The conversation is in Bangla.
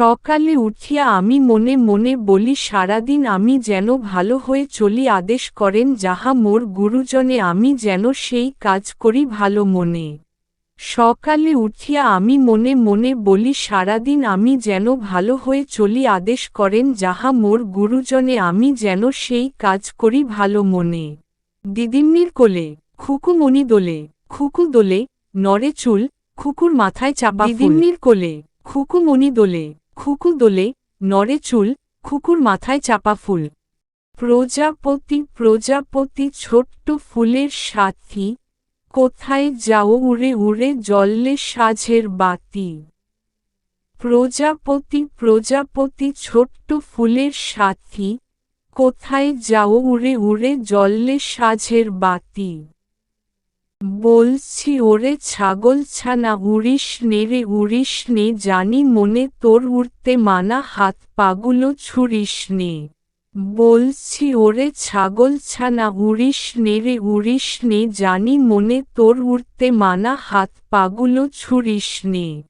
সকালে উঠিয়া আমি মনে মনে বলি, সারাদিন আমি যেন ভালো হয়ে চলি, আদেশ করেন যাহা মোর গুরুজনে, আমি যেন সেই কাজ করি ভালো মনে। সকালে উঠিয়া আমি মনে মনে বলি, সারাদিন আমি যেন ভালো হয়ে চলি, আদেশ করেন যাহা মোর গুরুজনে, আমি যেন সেই কাজ করি ভালো মনে। দিদিম্নির কোলে খুকুমণি দোলে, খুকু দোলে নরে চুল, খুকুর মাথায় চাপা দিদিম্নির কোলে খুকুমণি দোলে খুকু দোলে নরে চুল, খুকুর মাথায় চাপা ফুল। প্রজাপতি প্রজাপতি, ছোট্ট ফুলের সাথী, কোথায় যাও উড়ে উড়ে জললে সাঝের বাতি। প্রজাপতি প্রজাপতি, ছোট্ট ফুলের সাথী, কোথায় যাও উড়ে উড়ে জললে সাঝের বাতি। বলছি, ওরে ছাগল ছানা উড়িস নে রে, উড়িস নে, জানি মনে তোর উড়তে মানা হাত, পাগুলো ছুড়িস নে। বলছি, ওরে ছাগল ছানা উড়িস নে রে, উড়িস নে, জানি মনে তোর উড়তে মানা হাত, পাগুলো ছুড়িস নে।